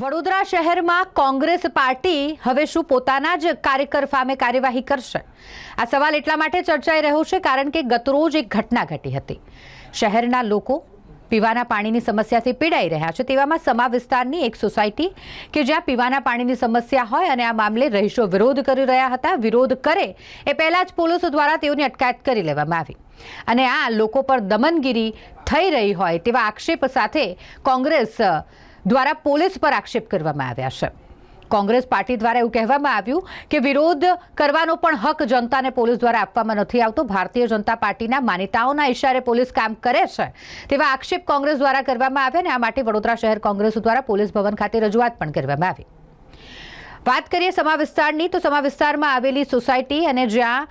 વડોદરા શહેરમાં કોંગ્રેસ પાર્ટી હવે શું પોતાના જ કાર્યકર સામે કાર્યવાહી કરશે? આ સવાલ એટલા માટે ચર્ચાઈ રહ્યો છે કારણ કે ગતરોજ એક ઘટના ઘટી હતી. શહેરના લોકો પીવાના પાણીની સમસ્યાથી પીડાઈ રહ્યા છે. તેવામાં સમા વિસ્તારની એક સોસાયટી કે જ્યાં પીવાના પાણીની સમસ્યા હોય અને આ મામલે રહીશો વિરોધ કરી રહ્યા હતા, વિરોધ કરે એ પહેલાં જ પોલીસો દ્વારા તેઓની અટકાયત કરી લેવામાં આવી. અને આ લોકો પર દમનગીરી થઈ રહી હોય તેવા આક્ષેપ સાથે કોંગ્રેસ દ્વારા પોલીસ પર આક્ષેપ કરવામાં આવ્યા છે. કોંગ્રેસ પાર્ટી દ્વારા એવું કહેવામાં આવ્યું કે વિરોધ કરવાનો પણ હક જનતાને પોલીસ દ્વારા આપવામાં નથી આવતો. ભારતીય જનતા પાર્ટીના માન્યતાઓના ઇશારે પોલીસ કામ કરે છે તેવા આક્ષેપ કોંગ્રેસ દ્વારા કરવામાં આવ્યા અને આ માટે વડોદરા શહેર કોંગ્રેસ દ્વારા પોલીસ ભવન ખાતે રજૂઆત પણ કરવામાં આવી. વાત કરીએ સમા વિસ્તારની, તો સમા વિસ્તારમાં આવેલી સોસાયટી અને જ્યાં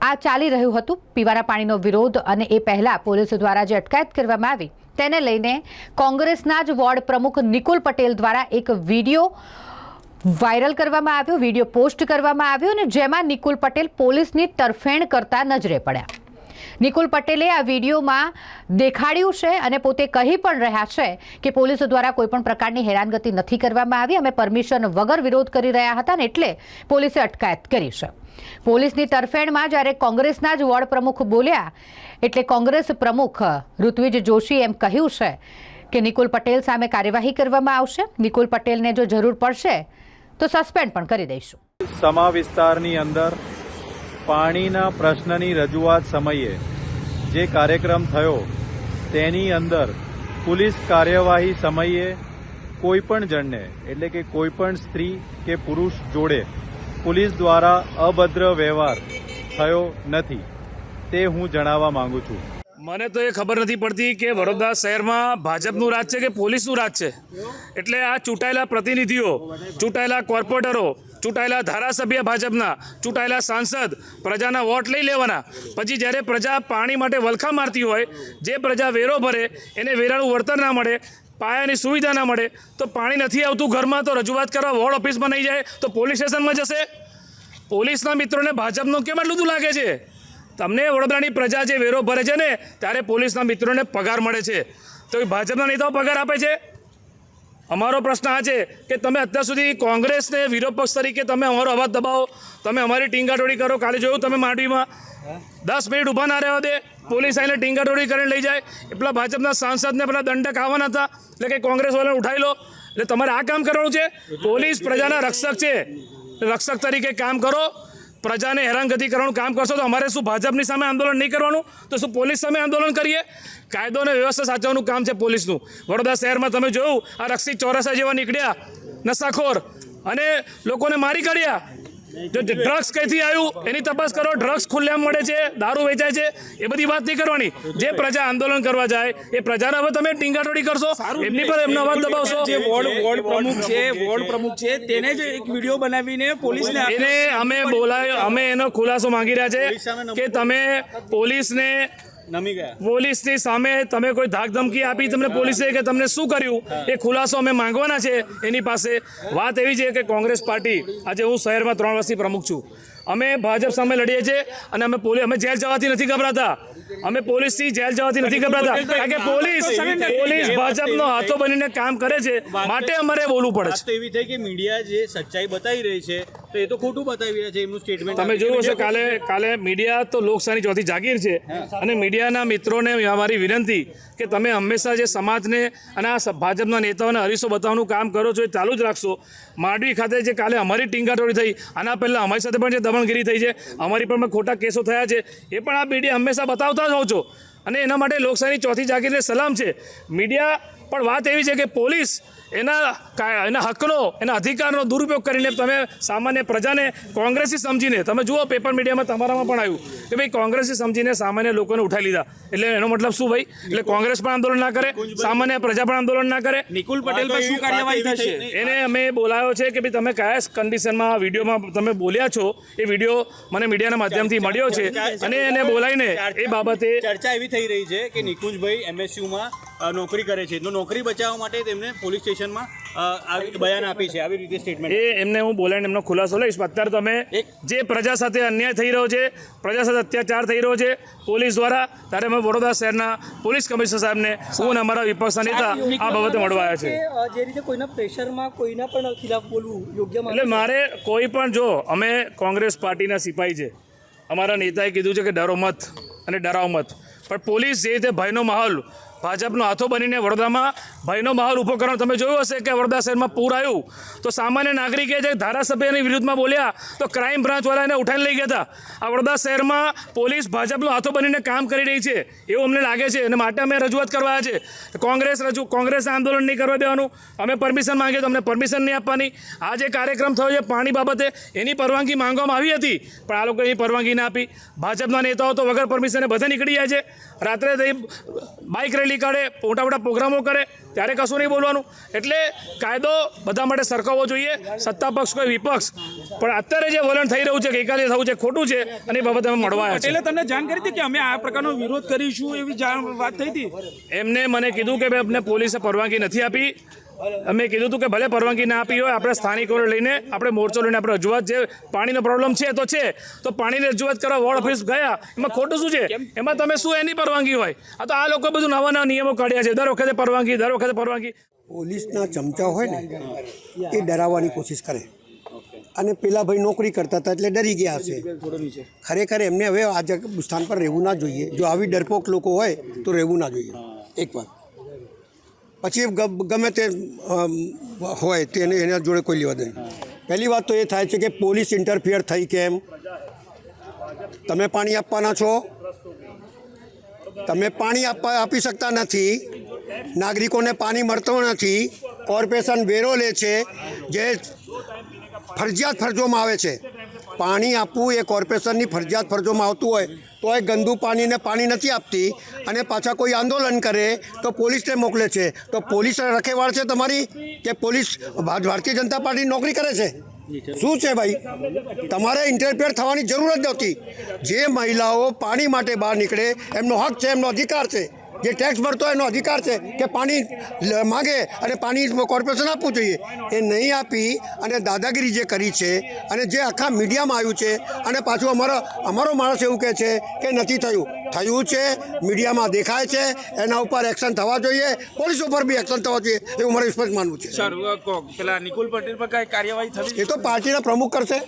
આ ચાલી રહ્યું હતું. પીવાના પાણીનો વિરોધ અને એ પહેલાં પોલીસ દ્વારા જે અટકાયત કરવામાં આવી તેને લઈને કોંગ્રેસના જ વોર્ડ પ્રમુખ નિકુલ પટેલ દ્વારા એક વીડિયો વાયરલ કરવામાં આવ્યો, વીડિયો પોસ્ટ કરવામાં આવ્યો અને જેમાં નિકુલ પટેલ પોલીસની તરફેણ કરતા નજરે પડ્યા. નિકુલ પટેલે આ વિડીયોમાં દેખાડ્યું છે અને પોતે કહી પણ રહ્યા છે કે પોલીસ દ્વારા કોઈપણ પ્રકારની હેરાનગતિ નથી કરવામાં આવી. અમે પરમિશન વગર વિરોધ કરી રહ્યા હતા ને એટલે પોલીસે અટકાયત કરી છે. પોલીસની તરફેણમાં જ્યારે કોંગ્રેસના જ વોર્ડ પ્રમુખ બોલ્યા, એટલે કોંગ્રેસ પ્રમુખ ઋત્વિજ જોશી એમ કહ્યું છે કે નિકુલ પટેલ સામે કાર્યવાહી કરવામાં આવશે. નિકુલ પટેલને જો જરૂર પડશે, તો સસ્પેન્ડ પણ કરી દઈશું. સમા વિસ્તારની અંદર પાણીના પ્રશ્નની રજૂઆત સમયે જે કાર્યક્રમ થયો, તેની અંદર પોલીસ કાર્યવાહી સમયે કોઈપણ જણને, એટલે કે કોઈપણ સ્ત્રી કે પુરુષ જોડે પોલીસ દ્વારા અભદ્ર વ્યવહાર થયો નથી, તે હું જણાવવા માંગુ છું. મને તો એ ખબર નથી પડતી કે વડોદરા શહેરમાં ભાજપનું રાજ છે કે પોલીસનું રાજ છે? એટલે આ ચૂંટાયેલા પ્રતિનિધિઓ, ચૂંટાયેલા કોર્પોરેટરો, ચૂંટાયેલા ધારાસભ્ય ભાજપના, ચૂંટાયેલા સાંસદ પ્રજાના વોટ લઈ લેવાના. પછી જ્યારે પ્રજા પાણી માટે વલખા મારતી હોય, જે પ્રજા વેરો ભરે, એને વેરાનું વળતર ના મળે, પાયાની સુવિધા ના મળે, તો પાણી નથી આવતું ઘરમાં, તો રજૂઆત કરવા વોર્ડ ઓફિસમાં નહીં જાય, તો પોલીસ સ્ટેશનમાં જશે? પોલીસના મિત્રોને ભાજપનું કેમ આટલું લાગે છે? તમને વડોદરાની પ્રજા જે વેરો ભરે છે ને, ત્યારે પોલીસના મિત્રોને પગાર મળે છે. તો એ ભાજપના નેતાઓ પગાર આપે છે? અમારો પ્રશ્ન આ છે કે તમે અત્યાર સુધી કોંગ્રેસને વિરોધ પક્ષ તરીકે તમે અમારો અવાજ દબાવો. તમે અમારી ટીંગાટોળી કરો, કાલે જોયું તમે માંડવીમાં. દસ મિનિટ ઊભા ના રહેવા દે. પોલીસ આવીને ટીંગાટોળી કરીને લઈ જાય. એટલા ભાજપના સાંસદને પેલા દંડક આવવાના હતા. એટલે કે કોંગ્રેસ વાળાને ઉઠાવી લો. એટલે તમારે આ કામ કરવાનું છે? પોલીસ પ્રજાના રક્ષક છે. રક્ષક તરીકે કામ કરો. પ્રજાને હેરાનગતિ કરવાનું કામ કરશો તો અમારે શું ભાજપની સામે આંદોલન નહીં કરવાનું? તો શું પોલીસ સામે આંદોલન કરીએ? કાયદો અને વ્યવસ્થા સાચવવાનું કામ છે પોલીસનું. વડોદરા શહેરમાં તમે જોયું, આ રક્ષિત ચોરસા જેવા નીકળ્યા, નશાખોર. અને લોકોને મારી કાઢ્યા જો ડ્રગ્સ કઈથી આવ્યું એની તપાસ કરો ડ્રગ્સ ખુલ્લેમ મળે છે દારૂ વેચાય છે એ બધી વાત નહીં કરવાની. જે પ્રજા આંદોલન કરવા જાય એ પ્રજાને હવે તમે ટીંગાટોડી કરશો એમની પર એમનો અવાજ દબાવશો. જે વોર્ડ વોર્ડ પ્રમુખ છે વોર્ડ પ્રમુખ છે તેને જ એક વીડિયો બનાવીને પોલીસને એને અમે બોલાવ્યો અમે એનો ખુલાસો માંગી રહ્યા છે કે તમે પોલીસને નમી ગયા. પોલીસની સામે તમે કોઈ ધાક ધમકી આપી તમને પોલીસે કે તમને શું કર્યું? એ ખુલાસો અમે માંગવાના છે. એની પાસે વાત એવી છે કે કોંગ્રેસ પાર્ટી આજે હું શહેરમાં ત્રણ વર્ષથી પ્રમુખ છું. અમે ભાજપ સામે લડીએ છીએ અને અમે પોલીસ અમે જેલ જવાથી નથી ગભરાતા. અમે પોલીસથી જેલ જવાથી નથી ગભરાતા. કારણ કે પોલીસ પોલીસ ભાજપનો હાથો બનીને કામ કરે છે. માટે અમારે બોલવું પડે એવી થઈ કે મીડિયા જે સચ્ચાઈ બતાવી રહી છે તો એ તો ખોટું બતાવી રહ્યા છે એમનું સ્ટેટમેન્ટ તમે જોયું હશે કાલે કાલે મીડિયા તો લોકશાહી ચોથી જાગીર છે. અને મીડિયાના મિત્રોને અમારી વિનંતી કે તમે હંમેશા જે સમાજને અને આ ભાજપના નેતાઓને હરીસો બતાવવાનું કામ કરો છો એ ચાલુ જ રાખશો. માંડવી ખાતે જે કાલે અમારી ટીંગાટોળી થઈ આના પહેલાં અમારી સાથે પણ જે દમણગીરી થઈ છે અમારી પણ ખોટા કેસો થયા છે એ પણ આ મીડિયા હંમેશા બતાવતા જ હોવ છો. અને એના માટે લોકશાહીની ચોથી જાગીરને સલામ છે. મીડિયા પણ વાત એવી છે કે પોલીસ એના એના હકનો એના અધિકારનો દુરુપયોગ કરીને તમે સામાન્ય પ્રજાને કોંગ્રેસી સમજીને તમે જુઓ પેપર મીડિયામાં તમારામાં પણ આવ્યું કે ભાઈ કોંગ્રેસી સમજીને સામાન્ય લોકોને ઉઠાવી લીધા. એટલે એનો મતલબ શું ભાઈ? એટલે કોંગ્રેસ પણ આંદોલન ના કરે સામાન્ય પ્રજા પણ આંદોલન ના કરે. નિકુલ પટેલ પર શું કાર્યવાહી થશે? એને અમે બોલાયો છે કે ભાઈ તમે કયા કન્ડિશનમાં વિડીયોમાં તમે બોલ્યા છો? એ વીડિયો મને મીડિયાના માધ્યમથી મળ્યો છે અને એને બોલાવીને એ બાબતે ચર્ચા એવી થઈ રહી છે કે નિકુંજભાઈ એમએસયુમાં નોકરી કરે છે. નોકરી બચાવવા માટે તેમને પોલીસ સ્ટેશનમાં આવી બયાન આપી છે આવી રીતે સ્ટેટમેન્ટ એ એમને હું બોલાવીને એમનો ખુલાસો લઈશ અત્યારે તમે જે પ્રજા સાથે અન્યાય થઈ રહ્યો છે પ્રજા સાથે અત્યાચાર થઈ રહ્યો છે પોલીસ દ્વારા ત્યારે અમે વડોદરા શહેરના પોલીસ કમિશનર સાહેબને હું અમારા વિપક્ષના નેતા આ બાબતે મળવા આવ્યા છે. જે રીતે કોઈના પ્રેશરમાં કોઈના પણ ખિલાફ બોલવું યોગ્ય એટલે મારે કોઈ પણ જો અમે કોંગ્રેસ પાર્ટીના સિપાહી છે અમારા નેતાએ કીધું છે કે ડરો મત અને ડરાવ મત. પણ પોલીસ જે રીતે ભયનો માહોલ ભાજપનો હાથો બનીને વડોદરામાં ભયનો માહોલ ઊભો કરવાનો. તમે જોયું હશે કે વડોદરા શહેરમાં પૂર આવ્યું. તો સામાન્ય નાગરિકે જે ધારાસભ્યની વિરુદ્ધમાં બોલ્યા, તો ક્રાઇમ બ્રાન્ચવાળા એને ઉઠાઈને લઈ ગયા હતા. આ વડોદરા શહેરમાં પોલીસ ભાજપનો હાથો બનીને કામ કરી રહી છે. એવું અમને લાગે છે. અને માટે અમે રજૂઆત કરવા છે કોંગ્રેસ રજૂ, કોંગ્રેસ આંદોલન નહીં કરવા દેવાનું. અમે પરમિશન માંગીએ તો અમને પરમિશન નહીં આપવાની. આ જે કાર્યક્રમ થયો છે પાણી બાબતે, એની પરવાનગી માંગવામાં આવી હતી. પણ આ લોકો એની પરવાનગી ના આપી. ભાજપના નેતાઓ તો વગર પરમિશને બધા નીકળી જાય છે. રાત્રે બાઇક રેલી કાઢે મોટા મોટા પ્રોગ્રામો કરે ત્યારે કશું નહીં બોલવાનું. એટલે કાયદો બધા માટે સરખાવવો જોઈએ. સત્તા પક્ષ કોઈ વિપક્ષ. પણ અત્યારે જે વલણ થઈ રહ્યું છે ગઈકાલે થયું છે ખોટું છે અને એ બાબતે અમે મળવા આવ્યા એટલે તમને જાણ કરી હતી કે અમે આ પ્રકારનો વિરોધ કરીશું એવી વાત થઈ હતી? એમને મને કીધું કે ભાઈ અમને પોલીસે પરવાનગી નથી આપી. અમે કીધું હતું કે ભલે પરવાનગી ના આપી હોય આપણે સ્થાનિકોને લઈને આપણે મોરચો લઈને આપણે રજૂઆત જે પાણીનો પ્રોબ્લેમ છે તો છે. તો પાણીની રજૂઆત કરવા વોર્ડ ઓફિસ ગયા. એમાં ખોટું શું છે? એમાં તમે શું એની પરવાનગી હોય? આ તો આ લોકો બધું નવા નવા નિયમો કાઢ્યા છે. દર વખતે પરવાનગી દર વખતે પરવાનગી પોલીસના ચમચા હોય ને, એ ડરાવવાની કોશિશ કરે. અને પેલા ભાઈ નોકરી કરતા હતા એટલે ડરી ગયા હશે. ખરેખર એમને હવે આ સ્થાન પર રહેવું ના જોઈએ. જો આવી ડરપોક લોકો હોય, તો રહેવું ના જોઈએ. એક વાત. પછી ગમે તે હોય તેને એના જોડે કોઈ લેવા દે પહેલી વાત તો એ થાય છે કે પોલીસ ઇન્ટરફિયર થઈ કેમ? તમે પાણી આપવાના છો? તમે પાણી આપવા આપી શકતા નથી. નાગરિકોને પાણી મળતું નથી, કોર્પોરેશન વેરો લે છે, જે ફરજિયાત ફરજોમાં આવે છે. પાણી આપવું એ કોર્પોરેશનની ફરજિયાત ફરજોમાં આવતું હોય, તો એ ગંદુ પાણીને પાણી નથી આપતી, અને પાછા કોઈ આંદોલન કરે, તો પોલીસને મોકલે છે. તો પોલીસ રખેવાળ છે તમારી, કે પોલીસ ભારતીય જનતા પાર્ટી નોકરી કરે છે? શું છે ભાઈ? તમારે ઇન્ટરફેર થવાની જરૂર જ નહોતી. જે મહિલાઓ પાણી માટે બહાર નીકળે, એમનો હક છે, એમનો અધિકાર છે. જે ટેક્સ ભરતો એનો અધિકાર છે કે પાણી માગે અને પાણી કોર્પોરેશન આપવું જોઈએ. એ નહીં આપી અને દાદાગીરી જે કરી છે અને જે આખા મીડિયામાં આવ્યું છે અને પાછું અમારો અમારો માણસ એવું કહે છે કે નથી થયું. થયું છે મીડિયામાં દેખાય છે એના ઉપર એક્શન થવા જોઈએ પોલીસ ઉપર બી એક્શન થવા જોઈએ એવું મારે સ્પષ્ટ માનવું છે. સર પેલા નિકુલ પટેલ પર કઈ કાર્યવાહી થશે એ તો પાર્ટીના પ્રમુખ કરશે.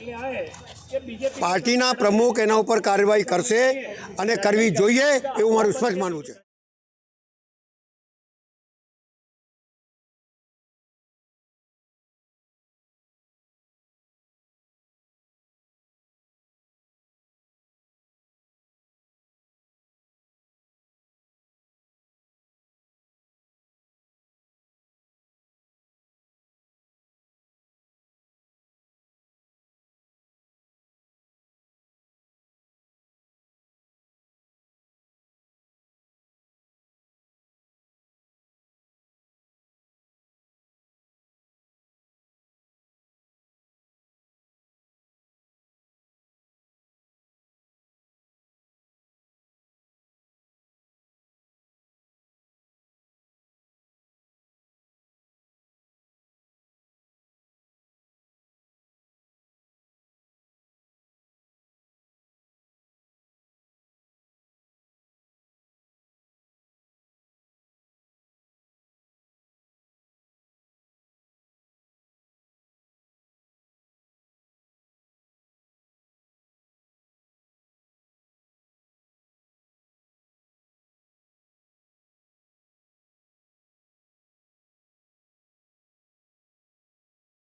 પાર્ટીના પ્રમુખ એના ઉપર કાર્યવાહી કરશે અને કરવી જોઈએ એવું મારું સ્પષ્ટ માનવું છે.